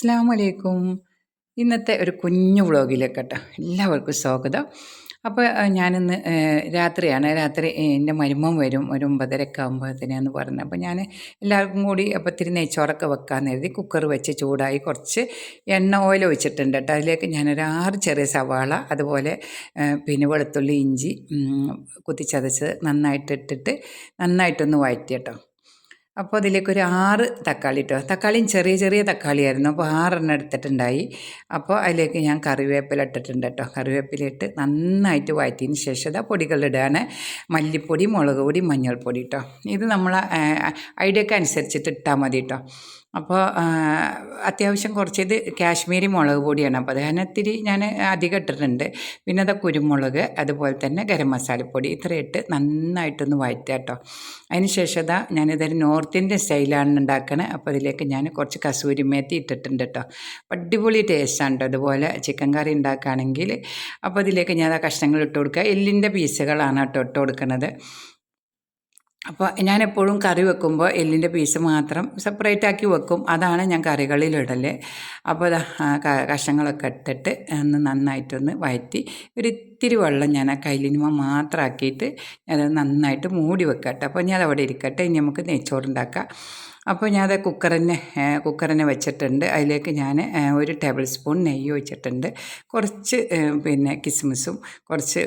അസ്സാം വലൈക്കും ഇന്നത്തെ ഒരു കുഞ്ഞു വ്ളോഗിലേക്ക് കേട്ടോ എല്ലാവർക്കും സ്വാഗതം. അപ്പോൾ ഞാനിന്ന് രാത്രിയാണ്. രാത്രി എന്റെ മരുമോൻ വരും. ഒരു ഒമ്പതരയൊക്കെ ആകുമ്പോഴത്തേനാന്ന് പറഞ്ഞത്. അപ്പോൾ ഞാൻ എല്ലാവർക്കും കൂടി അപ്പോൾ ഇത്തിരി നെയ്ച്ചോറൊക്കെ വെക്കാമെന്ന് എഴുതി കുക്കർ വെച്ച് ചൂടായി കുറച്ച് എണ്ണ ഓയിൽ ഒഴിച്ചിട്ടുണ്ട് കേട്ടോ. അതിലേക്ക് ഞാനൊരു ആറ് ചെറിയ സവാള അതുപോലെ പിന്നെ വെളുത്തുള്ളി ഇഞ്ചി കുത്തിച്ചതച്ച് നന്നായിട്ട് ഇട്ടിട്ട് നന്നായിട്ടൊന്ന് വഴറ്റി കേട്ടോ. അപ്പോൾ അതിലേക്ക് ഒരു ആറ് തക്കാളി ഇട്ടോ. തക്കാളിയും ചെറിയ ചെറിയ തക്കാളിയായിരുന്നു. അപ്പോൾ ആറെണ്ണം എടുത്തിട്ടുണ്ടായി. അപ്പോൾ അതിലേക്ക് ഞാൻ കറിവേപ്പില ഇട്ടിട്ടുണ്ട് കേട്ടോ. കറിവേപ്പില ഇട്ട് നന്നായിട്ട് വഴറ്റിയതിന് ശേഷം ഇതാ പൊടികളിടുകയാണ് മല്ലിപ്പൊടി മുളക് പൊടി മഞ്ഞൾപ്പൊടി കേട്ടോ ഇത് നമ്മൾ ഐഡിയക്ക് അനുസരിച്ചിട്ട് ഇട്ടാൽ മതി കേട്ടോ. അപ്പോൾ അത്യാവശ്യം കുറച്ച് ഇത് കാശ്മീരി മുളക് പൊടിയാണ്. അപ്പോൾ അതിന് ഇത്തിരി ഞാൻ അധികം ഇട്ടിട്ടുണ്ട്. പിന്നെ അത് കുരുമുളക് അതുപോലെ തന്നെ ഗരം മസാലപ്പൊടി ഇത്ര ഇട്ട് നന്നായിട്ടൊന്ന് വഴറ്റുക കേട്ടോ. അതിന് ശേഷം അതാ ഞാനിതൊരു നോർത്ത് ഇന്ത്യൻ സ്റ്റൈലാണ് ഉണ്ടാക്കണത് അപ്പോൾ അതിലേക്ക് ഞാൻ കുറച്ച് കസൂരി മേത്തി ഇട്ടിട്ടുണ്ട് കേട്ടോ. അടിപൊളി ടേസ്റ്റാണ് കേട്ടോ. അതുപോലെ ചിക്കൻ കറി ഉണ്ടാക്കുകയാണെങ്കിൽ അപ്പോൾ അതിലേക്ക് ഞാൻ ആ കഷ്ണങ്ങൾ ഇട്ട് കൊടുക്കുക. എല്ലിന്റെ പീസുകളാണ് കേട്ടോ ഇട്ട് കൊടുക്കുന്നത് അപ്പോൾ ഞാൻ എപ്പോഴും കറി വെക്കുമ്പോൾ എല്ലിന്റെ പീസ് മാത്രം സെപ്പറേറ്റ് ആക്കി വെക്കും. അതാണ് ഞാൻ കറികളിലിടൽ അപ്പോൾ കഷ്ണങ്ങളൊക്കെ ഇട്ടിട്ട് ഒന്ന് നന്നായിട്ടൊന്ന് വഴറ്റി ഒരു ഇത്തിരി വെള്ളം ഞാൻ ആ കയ്യിലിനുമ മാത്രമാക്കിയിട്ട് ഞാനത് നന്നായിട്ട് മൂടി വെക്കട്ടെ. അപ്പോൾ ഞാൻ അവിടെ ഇരിക്കട്ടെ. ഇനി നമുക്ക് നെയ്ച്ചോറുണ്ടാക്കാം. അപ്പോൾ ഞാനത് കുക്കറിനെ കുക്കറിനെ വെച്ചിട്ടുണ്ട്. അതിലേക്ക് ഞാൻ ഒരു ടേബിൾ സ്പൂൺ നെയ്യ് ഒഴിച്ചിട്ടുണ്ട്. കുറച്ച് പിന്നെ കിസ്മിസും കുറച്ച്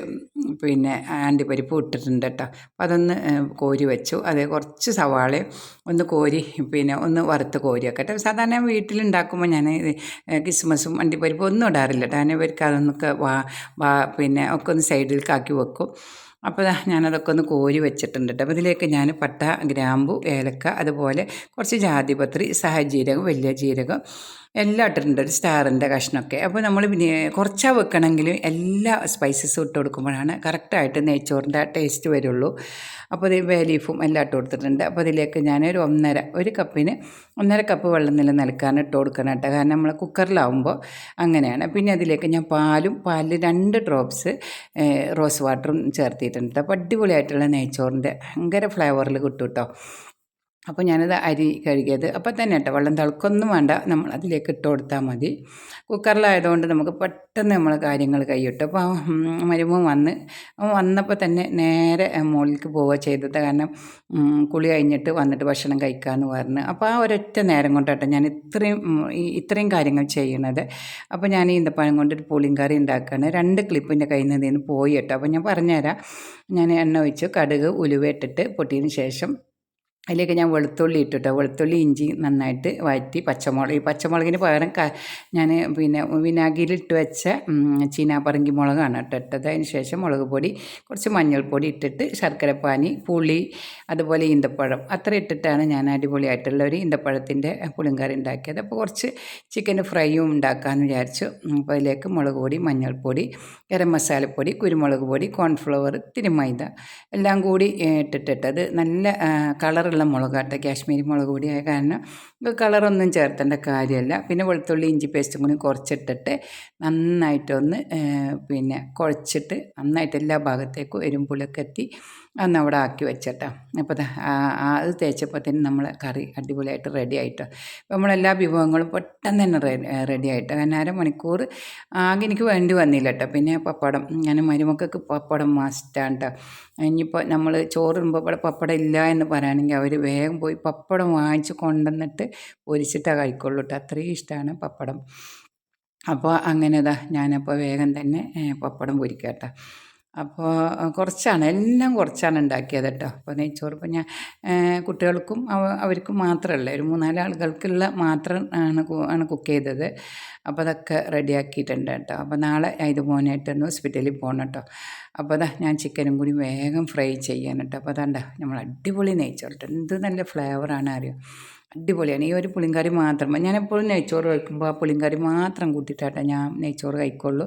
പിന്നെ അണ്ടിപ്പരിപ്പും ഇട്ടിട്ടുണ്ട് കേട്ടോ. അപ്പോൾ അതൊന്ന് കോരി വെച്ചു. അത് കുറച്ച് സവാളയും ഒന്ന് കോരി പിന്നെ ഒന്ന് വറുത്ത് കോരി വെക്കട്ടെ സാധാരണ വീട്ടിലുണ്ടാക്കുമ്പോൾ ഞാൻ കിസ്മസും അണ്ടിപ്പരിപ്പും ഒന്നും ഇടാറില്ല കേട്ടോ. അതിനവർക്ക് അതൊന്നൊക്കെ വാ പിന്നെ ഒക്കെ ഒന്ന് സൈഡിലേക്കാക്കി വെക്കും. അപ്പോൾ ഞാനതൊക്കെ ഒന്ന് കോരി വെച്ചിട്ടുണ്ട് കേട്ടോ അപ്പോൾ ഇതിലേക്ക് ഞാൻ പട്ട ഗ്രാമ്പു ഏലക്ക അതുപോലെ കുറച്ച് ജാതിപത്രി സഹജീരകം വലിയ ജീരകം എല്ലാം ഇട്ടിട്ടുണ്ട് ഒരു സ്റ്റാറിന്റെ കഷ്ണമൊക്കെ അപ്പോൾ നമ്മൾ പിന്നെ കുറച്ചാ വെക്കണമെങ്കിൽ എല്ലാ സ്പൈസസും ഇട്ട് കൊടുക്കുമ്പോഴാണ് കറക്റ്റായിട്ട് നെയ്ച്ചോറിന്റെ ടേസ്റ്റ് വരുള്ളൂ. അപ്പോൾ ഇത് ബേ ലീഫും എല്ലാം ഇട്ട് കൊടുത്തിട്ടുണ്ട്. അപ്പോൾ അതിലേക്ക് ഞാൻ ഒരു ഒന്നര ഒരു കപ്പിന് ഒന്നര കപ്പ് വെള്ളം നില നിൽക്കാൻ ഇട്ട് കൊടുക്കണം കേട്ടോ. കാരണം നമ്മൾ കുക്കറിലാവുമ്പോൾ അങ്ങനെയാണ്. പിന്നെ അതിലേക്ക് ഞാൻ പാലും പാലിൽ രണ്ട് ഡ്രോപ്സ് റോസ് വാട്ടറും ചേർത്തിട്ടുണ്ട് അപ്പോൾ അടിപൊളിയായിട്ടുള്ള നെയ്ച്ചോറിന്റെ ഭയങ്കര ഫ്ലേവറിൽ കിട്ടും കേട്ടോ. അപ്പോൾ ഞാനത് അരി കഴുകിയത്. അപ്പോൾ തന്നെ കേട്ടോ വെള്ളം തിളക്കൊന്നും വേണ്ട നമ്മൾ അതിലേക്ക് ഇട്ട് കൊടുത്താൽ മതി. കുക്കറിലായതുകൊണ്ട് നമുക്ക് പെട്ടെന്ന് നമ്മൾ കാര്യങ്ങൾ കൈയിട്ടു. അപ്പോൾ മരുമോൻ വന്ന് വന്നപ്പോൾ തന്നെ നേരെ മുകളിലേക്ക് പോവുക ചെയ്തത്. കാരണം കുളി കഴിഞ്ഞിട്ട് വന്നിട്ട് ഭക്ഷണം കഴിക്കാമെന്ന് പറഞ്ഞു. അപ്പോൾ ആ ഒരൊറ്റ നേരം കൊണ്ടാട്ടോ ഞാൻ ഇത്രയും ഇത്രയും കാര്യങ്ങൾ ചെയ്യണത്. അപ്പോൾ ഞാൻ ഈന്തപ്പഴം കൊണ്ടൊരു പുളിയും കറി ഉണ്ടാക്കുകയാണ്. രണ്ട് ക്ലിപ്പിന്റെ കയ്യിൽ നിന്ന് പോയി കേട്ടോ. അപ്പോൾ ഞാൻ പറഞ്ഞുതരാം. ഞാൻ എണ്ണ ഒഴിച്ച് കടുക് ഉലുവ ഇട്ടിട്ട് പൊട്ടിയതിന് ശേഷം അതിലേക്ക് ഞാൻ വെളുത്തുള്ളി ഇട്ടിട്ടോ. വെളുത്തുള്ളി ഇഞ്ചി നന്നായിട്ട് വഴറ്റി പച്ചമുളക്. ഈ പച്ചമുളകിന് പകരം ക ഞാൻ പിന്നെ വിനാഗിരിലിട്ട് വെച്ച ചീനാപ്പറങ്കി മുളകാണ് കേട്ടോ ഇട്ടത്. അതിന് ശേഷം മുളക് പൊടി കുറച്ച് മഞ്ഞൾപ്പൊടി ഇട്ടിട്ട് ശർക്കരപ്പാനി പുളി അതുപോലെ ഈന്തപ്പഴം. അത്ര ഇട്ടിട്ടാണ് ഞാൻ അടിപൊളിയായിട്ടുള്ള ഒരു ഈന്തപ്പഴത്തിന്റെ പുളിങ്കറി ഉണ്ടാക്കിയത്. അപ്പോൾ കുറച്ച് ചിക്കൻ ഫ്രൈയും ഉണ്ടാക്കാമെന്ന് വിചാരിച്ചു. അപ്പോൾ അതിലേക്ക് മുളക് പൊടി മഞ്ഞൾപ്പൊടി ഗരം മസാലപ്പൊടി കുരുമുളക് പൊടി കോൺഫ്ലവർ ഇത്തിരി മൈദ എല്ലാം കൂടി ഇട്ടിട്ടിട്ടത് നല്ല കളർ കളറുള്ള മുളകാട്ടെ കാശ്മീരി മുളക് പൊടിയായ കാരണം കളറൊന്നും ചേർത്തേണ്ട കാര്യമല്ല. പിന്നെ വെളുത്തുള്ളി ഇഞ്ചി പേസ്റ്റും കൂടി കുറച്ചിട്ടിട്ട് നന്നായിട്ടൊന്ന് പിന്നെ കുഴച്ചിട്ട് നന്നായിട്ട് എല്ലാ ഭാഗത്തേക്കും എരുമ്പുളിയൊക്കെ എത്തി അന്ന് അവിടെ ആക്കി വെച്ചേട്ടാ. അപ്പോൾ അത് തേച്ചപ്പോൾ തന്നെ നമ്മൾ കറി അടിപൊളിയായിട്ട് റെഡി ആയിട്ടോ. അപ്പോൾ നമ്മളെല്ലാ വിഭവങ്ങളും പെട്ടെന്ന് തന്നെ റെഡി ആയിട്ടോ. കാരണം അരമണിക്കൂർ ആകെ എനിക്ക് വേണ്ടി വന്നില്ല കേട്ടോ. പിന്നെ പപ്പടം ഞാൻ മരുമക്കൾക്ക് പപ്പടം മസ്റ്റാണ് കേട്ടോ. ഇനിയിപ്പോൾ നമ്മൾ ചോറുമ്പോൾ ഇവിടെ പപ്പടം ഇല്ല എന്ന് പറയുകയാണെങ്കിൽ അവർ വേഗം പോയി പപ്പടം വാങ്ങിച്ച് കൊണ്ടുവന്നിട്ട് പൊരിച്ചിട്ടാണ് കഴിക്കുള്ളൂ കേട്ടോ. അത്രയും ഇഷ്ടമാണ് പപ്പടം. അപ്പോൾ അങ്ങനെ ഇതാ ഞാനപ്പോൾ വേഗം തന്നെ പപ്പടം പൊരിക്കാം കേട്ടോ. അപ്പോൾ കുറച്ചാണ്. എല്ലാം കുറച്ചാണ് ഉണ്ടാക്കിയത് കേട്ടോ. അപ്പോൾ നെയ്ച്ചോറ് ഇപ്പോൾ ഞാൻ കുട്ടികൾക്കും അവർക്കും മാത്രമല്ല ഒരു മൂന്നാൽ ആളുകൾക്കുള്ള മാത്രം ആണ് ആണ് കുക്ക് ചെയ്തത്. അപ്പോൾ അതൊക്കെ റെഡിയാക്കിയിട്ടുണ്ട് കേട്ടോ. അപ്പോൾ നാളെ ഇത് പോകാനായിട്ടൊന്ന് ഹോസ്പിറ്റലിൽ പോകണം കേട്ടോ. അപ്പോൾ അതാ ഞാൻ ചിക്കനും കൂടി വേഗം ഫ്രൈ ചെയ്യാൻ കേട്ടോ. അപ്പോൾ അതാണ്ട നമ്മൾ അടിപൊളി നെയ്ച്ചോറിട്ട്. എന്ത് നല്ല ഫ്ലേവറാണ് അറിയോ? അടിപൊളിയാണ്. ഈ ഒരു പുളിങ്കറി മാത്രം. ഞാൻ എപ്പോഴും നെയ്ച്ചോറ് കഴിക്കുമ്പോൾ ആ പുളിങ്കറി മാത്രം കൂട്ടിയിട്ടാട്ടോ ഞാൻ നെയ്ച്ചോറ് കഴിക്കുള്ളൂ.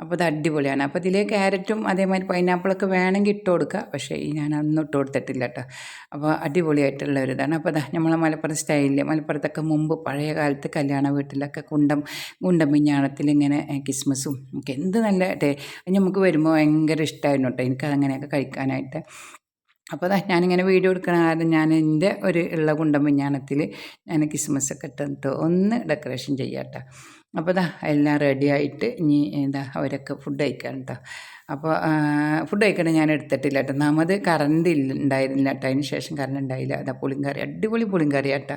അപ്പോൾ അത് അടിപൊളിയാണ്. അപ്പോൾ ഇതിൽ ക്യാരറ്റും അതേമാതിരി പൈനാപ്പിളൊക്കെ വേണമെങ്കിൽ ഇട്ട് കൊടുക്കുക പക്ഷേ ഞാൻ അതൊന്നും ഇട്ട് കൊടുത്തിട്ടില്ല കേട്ടോ. അപ്പോൾ അടിപൊളിയായിട്ടുള്ള ഒരു ഇതാണ്. അപ്പോൾ അതാ നമ്മളെ മലപ്പുറം സ്റ്റൈലിൽ മലപ്പുറത്തൊക്കെ മുമ്പ് പഴയ കാലത്ത് കല്യാണ വീട്ടിലൊക്കെ കുണ്ടം കുണ്ടം മിഞ്ഞാണത്തിൽ ഇങ്ങനെ ക്രിസ്മസും ഒക്കെ എന്ത് നല്ല ടേ നമുക്ക് വരുമ്പോൾ ഭയങ്കര ഇഷ്ടമായിരുന്നു കേട്ടോ. എനിക്കതങ്ങനെയൊക്കെ കഴിക്കാനായിട്ട്. അപ്പോൾ അതാ ഞാനിങ്ങനെ വീഡിയോ എടുക്കണ കാരണം ഞാൻ എന്റെ ഒരു ഉള്ള കുണ്ടം മിഞ്ഞാണത്തിൽ ഞാൻ ക്രിസ്മസ് ഒക്കെ ഇട്ടിട്ട് ഒന്ന് ഡെക്കറേഷൻ ചെയ്യാട്ടോ അപ്പോൾ ഇതാ എല്ലാം റെഡി ആയിട്ട് ഇനി എന്താ അവരൊക്കെ ഫുഡ് കഴിക്കാൻ കേട്ടോ അപ്പോൾ ഫുഡ് കഴിക്കണം ഞാൻ എടുത്തിട്ടില്ല കേട്ടോ ഒന്നാമത് കറണ്ട് ഇല്ല ഉണ്ടായിരുന്നില്ല കേട്ടോ അതിന് ശേഷം കറണ്ട് ഉണ്ടായില്ല. അതാ പുളിങ്കറി അടിപൊളി പുളിങ്കറി കേട്ടോ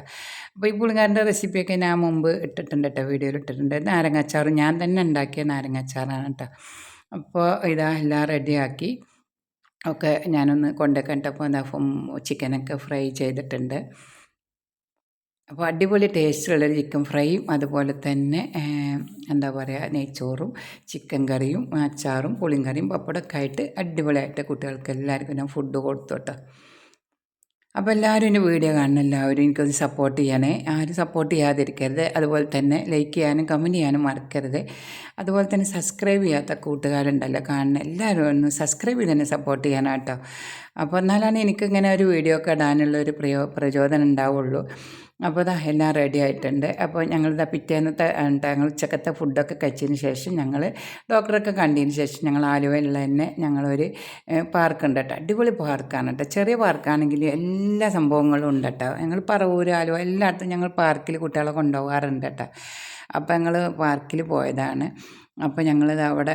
അപ്പോൾ ഈ പുളിങ്കാറിന്റെ റെസിപ്പിയൊക്കെ ഞാൻ മുമ്പ് ഇട്ടിട്ടുണ്ട് കേട്ടോ വീഡിയോയിൽ ഇട്ടിട്ടുണ്ട്. നാരങ്ങാച്ചാറ് ഞാൻ തന്നെ ഉണ്ടാക്കിയ നാരങ്ങാച്ചാറാണ് കേട്ടോ അപ്പോൾ ഇതാ എല്ലാം റെഡിയാക്കി ഒക്കെ ഞാനൊന്ന് കൊണ്ടുവയ്ക്കാൻ കേട്ടപ്പോൾ എന്താ ചിക്കനൊക്കെ ഫ്രൈ ചെയ്തിട്ടുണ്ട്. അപ്പോൾ അടിപൊളി ടേസ്റ്റുള്ളൊരു ചിക്കൻ ഫ്രൈയും അതുപോലെ തന്നെ എന്താ പറയുക നെയ്ച്ചോറും ചിക്കൻ കറിയും അച്ചാറും പുളിങ്കറിയും പപ്പടമൊക്കെ ആയിട്ട് അടിപൊളിയായിട്ട് കുട്ടികൾക്ക് എല്ലാവർക്കും ഞാൻ ഫുഡ് കൊടുത്തോട്ടെ അപ്പോൾ എല്ലാവരും എന്റെ വീഡിയോ കാണണം എല്ലാവരും എനിക്കൊന്ന് സപ്പോർട്ട് ചെയ്യാനേ ആരും സപ്പോർട്ട് ചെയ്യാതിരിക്കരുത്. അതുപോലെ തന്നെ ലൈക്ക് ചെയ്യാനും കമന്റ് ചെയ്യാനും മറക്കരുത്. അതുപോലെ തന്നെ സബ്സ്ക്രൈബ് ചെയ്യാത്ത കൂട്ടുകാരുണ്ടല്ലോ കാണുന്ന എല്ലാവരും ഒന്ന് സബ്സ്ക്രൈബ് ചെയ്ത് തന്നെ സപ്പോർട്ട് ചെയ്യാനാട്ടോ അപ്പോൾ എന്നാലാണ് എനിക്കിങ്ങനെ ഒരു വീഡിയോ ഒക്കെ ഇടാനുള്ള ഒരു പ്രയോ പ്രചോദനം ഉണ്ടാവുള്ളൂ. അപ്പോൾ ഇതാ എല്ലാം റെഡി ആയിട്ടുണ്ട്. അപ്പോൾ ഞങ്ങളിതാ പിറ്റേന്നത്തെ ഞങ്ങൾ ഉച്ചക്കത്തെ ഫുഡൊക്കെ കഴിച്ചതിന് ശേഷം ഞങ്ങൾ ഡോക്ടറൊക്കെ കണ്ടതിന് ശേഷം ഞങ്ങൾ ആലുവയിലുള്ള തന്നെ ഞങ്ങളൊരു പാർക്കുണ്ട് കേട്ടോ അടിപൊളി പാർക്കാണ് കേട്ടോ. ചെറിയ പാർക്കാണെങ്കിൽ എല്ലാ സംഭവങ്ങളും ഉണ്ട് കേട്ടോ ഞങ്ങൾ പറവൂര് ആലുവ എല്ലായിടത്തും ഞങ്ങൾ പാർക്കിൽ കുട്ടികളെ കൊണ്ടുപോകാറുണ്ട് കേട്ടോ. അപ്പോൾ ഞങ്ങൾ പാർക്കിൽ പോയതാണ്. അപ്പോൾ ഞങ്ങളിത് അവിടെ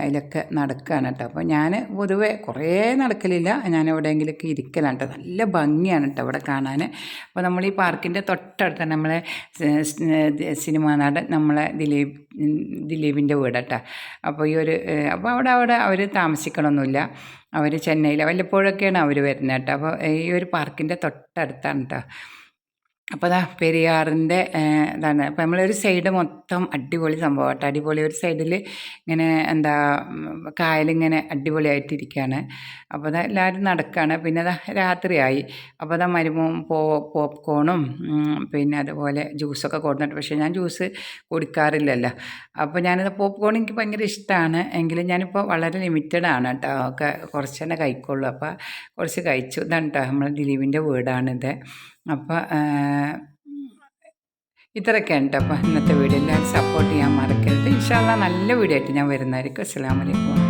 അതിലൊക്കെ നടക്കുകയാണ് കേട്ടോ അപ്പോൾ ഞാൻ പൊതുവേ കുറേ നടക്കലില്ല. ഞാൻ എവിടെയെങ്കിലുമൊക്കെ ഇരിക്കലാണ് കേട്ടോ നല്ല ഭംഗിയാണ് കേട്ടോ അവിടെ കാണാൻ അപ്പോൾ നമ്മൾ ഈ പാർക്കിന്റെ തൊട്ടടുത്ത് നമ്മളെ സിനിമാ നടൻ നമ്മളെ ദിലീപ് ദിലീപിന്റെ വീട് കേട്ടോ അപ്പോൾ ഈ ഒരു അപ്പോൾ അവിടെ അവിടെ അവർ താമസിക്കണമൊന്നുമില്ല അവർ ചെന്നൈയിൽ വല്ലപ്പോഴൊക്കെയാണ് അവർ വരുന്നത് കേട്ടോ അപ്പോൾ ഈ ഒരു പാർക്കിന്റെ തൊട്ടടുത്താണ് കേട്ടോ അപ്പോൾ അതാ പെരിയാറിന്റെ ഇതാണ്. അപ്പോൾ നമ്മളൊരു സൈഡ് മൊത്തം അടിപൊളി സംഭവം കേട്ടോ അടിപൊളി ഒരു സൈഡിൽ ഇങ്ങനെ എന്താ കായലിങ്ങനെ അടിപൊളിയായിട്ടിരിക്കുകയാണ് അപ്പോൾ അതാ എല്ലാവരും നടക്കുകയാണ് പിന്നെ അതാ രാത്രിയായി. അപ്പോൾ അതാ മരുമവും പോ പോപ്കോണും പിന്നെ അതുപോലെ ജ്യൂസൊക്കെ കൊടുത്തിട്ട് പക്ഷേ ഞാൻ ജ്യൂസ് കുടിക്കാറില്ലല്ലോ. അപ്പോൾ ഞാനത് പോപ്കോൺ എനിക്ക് ഭയങ്കര ഇഷ്ടമാണ് എങ്കിലും ഞാനിപ്പോൾ വളരെ ലിമിറ്റഡ് ആണ് കേട്ടോ ഒക്കെ കുറച്ച് തന്നെ കഴിക്കുള്ളൂ. അപ്പോൾ കുറച്ച് കഴിച്ചു. ഇതാണ് കേട്ടോ നമ്മളെ ദിലീപിന്റെ വീടാണിത്. അപ്പോൾ ഇത്രയൊക്കെയാണ് കേട്ടോ അപ്പോൾ ഇന്നത്തെ വീഡിയോ എല്ലാവരും സപ്പോർട്ട് ചെയ്യാൻ മറക്കരുത്. ഇൻഷാല്ല നല്ല വീഡിയോ ആയിട്ട് ഞാൻ വരുന്നതായിരിക്കും. അസ്സാം വലൈക്കും